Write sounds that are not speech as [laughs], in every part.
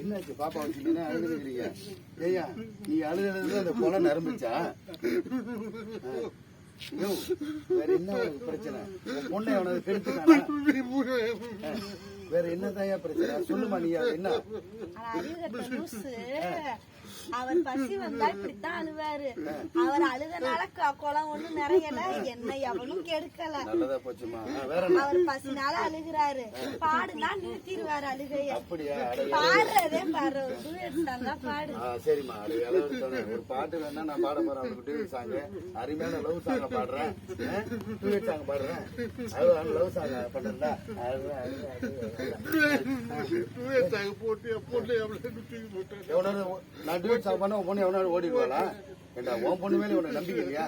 என்னாச்சு பாப்பா வச்சுக்கிட்டே அழுதுறீங்க ஏய்யா நீ அழுகிறது அந்த குளம் நரம்பிச்சா? வேற என்ன பிரச்சனை? பொண்ணை அவனுக்கு கெடுத்துட்டானா? [laughs] வேற என்னதான் பிரச்சனை? சொல்லுமா நீ என்ன? அவர் பசி வந்தா இப்படித்தான் அழுவாரு. அவர் அழுதனால குளம் ஒண்ணு நிறையல. என்ன எவனும் கெடுக்கல. அவர் பசினால அழுகுறாரு. பாடுனா நிறுத்திடுவாரு அழுகைய. பாடுறதே பாரு. பாடு. சரிம்மா. ஒரு பாட்டு வேணா நான் பாட போறேன். அவனுக்கு டிவி சாங் அருமையான லவ் சாங்க பாடுறேன். டிவி சாங் பாடுறேன். லவ் சாங் பண்றா எவனாவது நான் டிவி சாங் பண்ண பொண்ணு எவனாவது ஓடிடுவாளா? ஏண்டா உன் பொண்ணு உனக்கு நம்பிக்கை இல்லையா?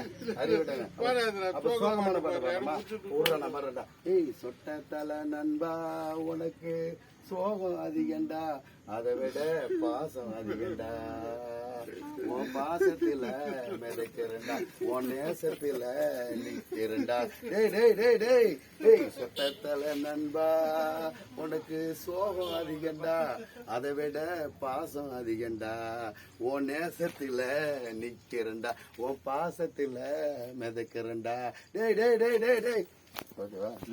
அப்ப சோகமான பாட்டு பாடுறா ஊர்ல நான் பாடுறேன்டா. ஏய் சொட்ட நண்பா உனக்கு சோகம் அதிகண்டா அதை விட பாசம் அதிகண்டா உன் பாசத்துல மிதக்கிறண்டா உன் நேசத்துல நிக்கிறண்டா டேய் டேய் டேய் டேய். டேய் சொட்டத்தல நண்பா. உனக்கு சோகம் அதிகண்டா அதை விட பாசம் அதிகண்டா உன் நேசத்துல நிக்கிறண்டா உன் பாசத்துல மிதக்கிறண்டா டேய் டேய் டேய் டேய் டேய். ஓகேவா?